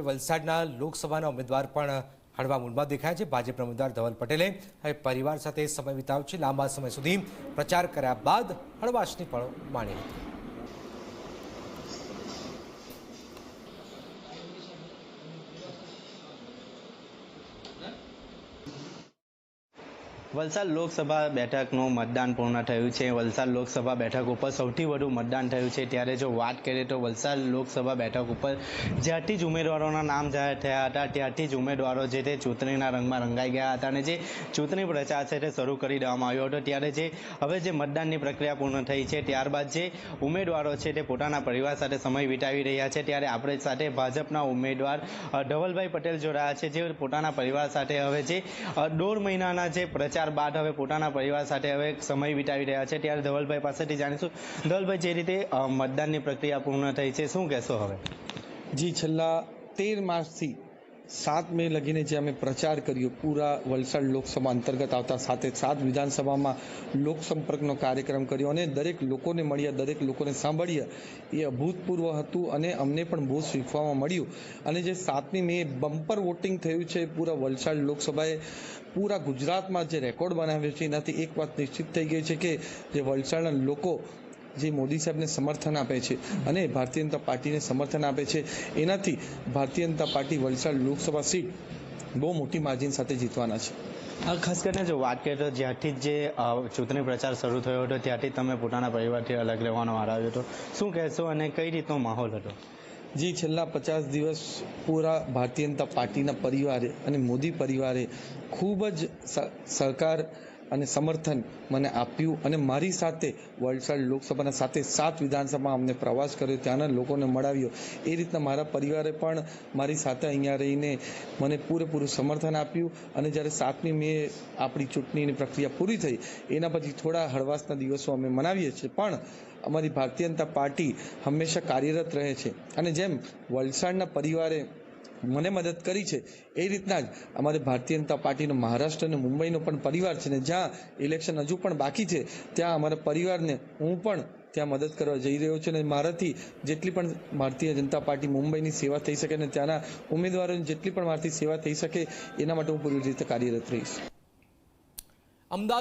હવે વલસાડના લોકસભાના ઉમેદવાર પણ હળવા મૂડમાં દેખાય છે. ભાજપના ઉમેદવાર ધવલ પટેલે હવે પરિવાર સાથે સમય વિતાવ્યો છે. લાંબા સમય સુધી પ્રચાર કર્યા બાદ હળવાશની પણ માણી હતી. વલસાડ લોકસભા બેઠકનું મતદાન પૂર્ણ થયું છે. વલસાડ લોકસભા બેઠક ઉપર સૌથી વધુ મતદાન થયું છે. ત્યારે જો વાત કરીએ તો વલસાડ લોકસભા બેઠક ઉપર જ્યારથી જ ઉમેદવારોના નામ જાહેર થયા હતા ત્યારથી જ ઉમેદવારો જે તે ચૂંટણીના રંગમાં રંગાઈ ગયા હતા અને જે ચૂંટણી પ્રચાર છે તે શરૂ કરી દેવામાં આવ્યો હતો. ત્યારે જે હવે જે મતદાનની પ્રક્રિયા પૂર્ણ થઈ છે, ત્યારબાદ જે ઉમેદવારો છે તે પોતાના પરિવાર સાથે સમય વિતાવી રહ્યા છે. ત્યારે આપણે સાથે ભાજપના ઉમેદવાર ધવલભાઈ પટેલ જોડાયા છે, જે પોતાના પરિવાર સાથે હવે જે દોઢ મહિનાના જે પ્રચાર બાદ હવે પોતાના પરિવાર સાથે હવે સમય વિતાવી રહ્યા છે. ત્યારે ધવલભાઈ પાસેથી જાણીશું, ધવલભાઈ, જે રીતે મતદાનની પ્રક્રિયા પૂર્ણ થઈ છે, શું કહેશો હવે? જી, છેલ્લા તેર માસથી સાત મે લગીને જે અમે પ્રચાર કર્યો, પૂરા વલસાડ લોકસભા અંતર્ગત આવતા સાથે સાત વિધાનસભામાં લોકસંપર્કનો કાર્યક્રમ કર્યો અને દરેક લોકોને મળ્યા, દરેક લોકોને સાંભળ્યા. એ અભૂતપૂર્વ હતું અને અમને પણ બહુ શીખવામાં મળ્યું. અને જે સાતમી મે બમ્પર વોટિંગ થયું છે, પૂરા વલસાડ લોકસભાએ પૂરા ગુજરાતમાં જે રેકોર્ડ બનાવ્યો છે, એનાથી એક વાત નિશ્ચિત થઈ ગઈ છે કે જે વલસાડના લોકો જે મોદી સાહેબને સમર્થન આપે છે અને ભારતીય જનતા પાર્ટીને સમર્થન આપે છે એનાથી ભારતીય જનતા પાર્ટી વલસાડ લોકસભા સીટ બહુ મોટી માર્જિન સાથે જીતવાના છે. ખાસ કરીને જો વાત કરીએ તો જ્યાંથી જ ચૂંટણી પ્રચાર શરૂ થયો હતો ત્યારથી તમે પોતાના પરિવારથી અલગ રહેવાનો વાર આવ્યો હતો. શું કહેશો અને કઈ રીતનો માહોલ હતો? જી છેલ્લા પચાસ દિવસ પૂરા ભારતીય જનતા પાર્ટીના પરિવારે અને મોદી પરિવારે ખૂબ જ સહકાર અને સમર્થન મને આપ્યું અને મારી સાથે વલસાડ લોકસભાના સાથે સાત વિધાનસભામાં અમને પ્રવાસ કર્યો, ત્યાંના લોકોને મળાવ્યો. એ રીતના મારા પરિવારે પણ મારી સાથે અહીંયા રહીને મને પૂરેપૂરું સમર્થન આપ્યું અને જ્યારે સાતમી મે આપણી ચૂંટણીની પ્રક્રિયા પૂરી થઈ, એના પછી થોડા હળવાશના દિવસો અમે મનાવીએ છીએ. પણ અમારી ભારતીય જનતા પાર્ટી હંમેશા કાર્યરત રહે છે. અને જેમ વલસાડના પરિવારે મને મદદ કરી છે. એ રીતના જ અમારે ભારતીય જનતા પાર્ટીનો, મહારાષ્ટ્ર અને મુંબઈનો પણ પરિવાર છે ને જ્યાં ઇલેક્શન હજુ પણ બાકી છે, ત્યાં અમારા પરિવારને હું પણ ત્યાં મદદ કરવા જઈ રહ્યો છું અને મારાથી જેટલી પણ ભારતીય જનતા પાર્ટી મુંબઈની સેવા થઈ શકે અને ત્યાંના ઉમેદવારોની જેટલી પણ મારાથી સેવા થઈ શકે, એના માટે હું પૂરી રીતે કાર્યરત રહીશ. અમદાવાદ